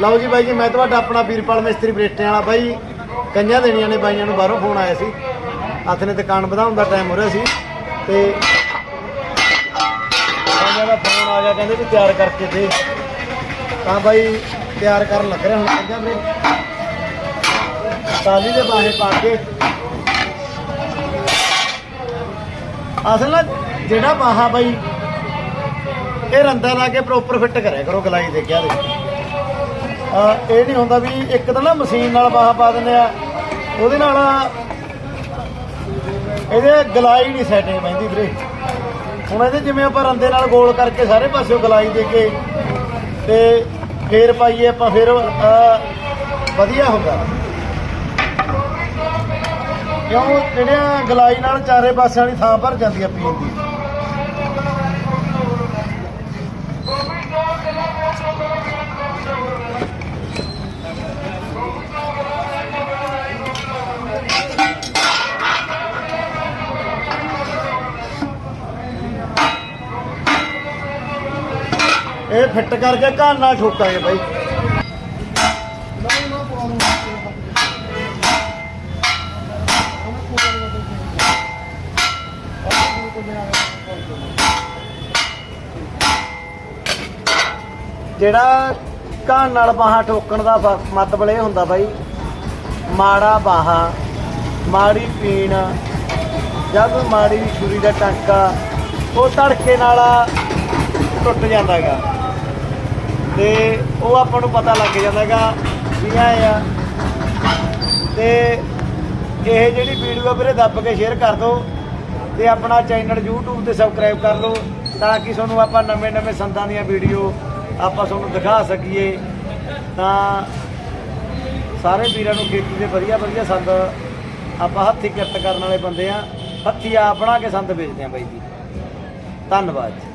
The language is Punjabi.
ਲਓ ਜੀ ਬਾਈ ਜੀ, ਮੈਂ ਤੁਹਾਡਾ ਆਪਣਾ ਵੀਰਪਾਲ ਮਿਸਤਰੀ ਬਰੇਟੇ ਵਾਲਾ ਬਾਈ। ਕੰਨਿਆਂ ਦੇਣੀਆਂ ਨੇ ਬਾਈਆਂ ਨੂੰ ਬਾਹਰੋਂ ਫੋਨ ਆਇਆ ਸੀ। ਹੱਥ ਨੇ ਦੁਕਾਨ ਵਧਾਉਣ ਦਾ ਟਾਈਮ ਹੋ ਰਿਹਾ ਸੀ। ਤੇ ਬਾਈਆਂ ਦਾ ਫੋਨ ਆ ਗਿਆ, ਕਹਿੰਦੇ ਵੀ ਤਿਆਰ ਕਰਕੇ ਦੇ। ਤਾਂ ਬਾਈ ਤਿਆਰ ਕਰਨ ਲੱਗ ਰਿਹਾ ਹੁਣ ਕੰਨਿਆਂ ਵੀਰੇ ਟਾਲੀ ਦੇ ਬਾਹੇ ਪਾ ਕੇ। ਅਸਲ ਨਾਲ ਜਿਹੜਾ ਬਾਹਾ ਬਾਈ, ਇਹ ਰੰਦਾ ਲਾ ਕੇ ਪ੍ਰੋਪਰ ਫਿੱਟ ਕਰਿਆ ਕਰੋ ਗਲਾਈ ਦੇ ਕਿਹਾ ਦੇ। ਇਹ ਨਹੀਂ ਹੁੰਦਾ ਵੀ ਇੱਕ ਤਾਂ ਨਾ ਮਸ਼ੀਨ ਨਾਲ ਬਾਹਾ ਪਾ ਦਿੰਦੇ ਆ, ਉਹਦੇ ਨਾਲ ਇਹਦੇ ਗਲਾਈ ਨਹੀਂ ਸੈਟਿੰਗ ਪੈਂਦੀ ਵੀਰੇ। ਹੁਣ ਇਹਦੇ ਜਿਵੇਂ ਆਪਾਂ ਰੰਦੇ ਨਾਲ ਗੋਲ ਕਰਕੇ ਸਾਰੇ ਪਾਸਿਓਂ ਗਲਾਈ ਦੇ ਕੇ ਤੇ ਫੇਰ ਪਾਈਏ ਆਪਾਂ ਫਿਰ ਵਧੀਆ ਹੁੰਦਾ। ਕਿਉਂ? ਜਿਹੜਿਆਂ ਗਲਾਈ ਨਾਲ ਚਾਰੇ ਪਾਸਿਆਂ ਵਾਲੀ ਥਾਂ ਭਰ ਜਾਂਦੀ ਆ ਪੀਣ ਦੀ। ਇਹ ਫਿੱਟ ਕਰਕੇ ਘਰ ਨਾਲ ਠੋਕਾਂਗੇ ਬਾਈ। ਜਿਹੜਾ ਘਰ ਨਾਲ ਬਾਹਾਂ ਠੋਕਣ ਦਾ ਫ- ਮਤਲਬ ਇਹ ਹੁੰਦਾ ਬਾਈ, ਮਾੜਾ ਬਾਹਾਂ, ਮਾੜੀ ਪੀਣ, ਜਾਂ ਕੋਈ ਮਾੜੀ ਛੁਰੀ ਦਾ ਟਾਂਕਾ, ਉਹ ਤੜਕੇ ਨਾਲ ਟੁੱਟ ਜਾਂਦਾ ਹੈਗਾ ਤੇ ਉਹ ਆਪਾਂ ਨੂੰ ਪਤਾ ਲੱਗ ਜਾਂਦਾ ਹੈਗਾ ਵੀ ਇਹ ਆ। ਤੇ ਇਹ ਜਿਹੜੀ ਵੀਡੀਓ ਵੀਰੇ, ਦੱਬ ਕੇ ਸ਼ੇਅਰ ਕਰ ਦਿਓ ਤੇ ਆਪਣਾ ਚੈਨਲ YouTube ਤੇ ਸਬਸਕ੍ਰਾਈਬ ਕਰ ਲਓ ਤਾਂ ਕਿ ਤੁਹਾਨੂੰ ਆਪਾਂ ਨਵੇਂ ਨਵੇਂ ਸੰਦਾਂ ਦੀਆਂ ਵੀਡੀਓ ਆਪਾਂ ਤੁਹਾਨੂੰ ਦਿਖਾ ਸਕੀਏ। ਤਾਂ ਸਾਰੇ ਵੀਰਾਂ ਨੂੰ ਖੇਤੀ ਦੇ ਵਧੀਆ ਵਧੀਆ ਸੰਦ ਆਪਾਂ ਹੱਥੀਂ ਕਿਰਤ ਕਰਨ ਵਾਲੇ ਬੰਦੇ ਆ। ਹੱਥੀਂ ਆਪ ਬਣਾ ਕੇ ਸੰਦ ਵੇਚਦੇ ਆ ਬਾਈ ਜੀ। ਧੰਨਵਾਦ ਜੀ।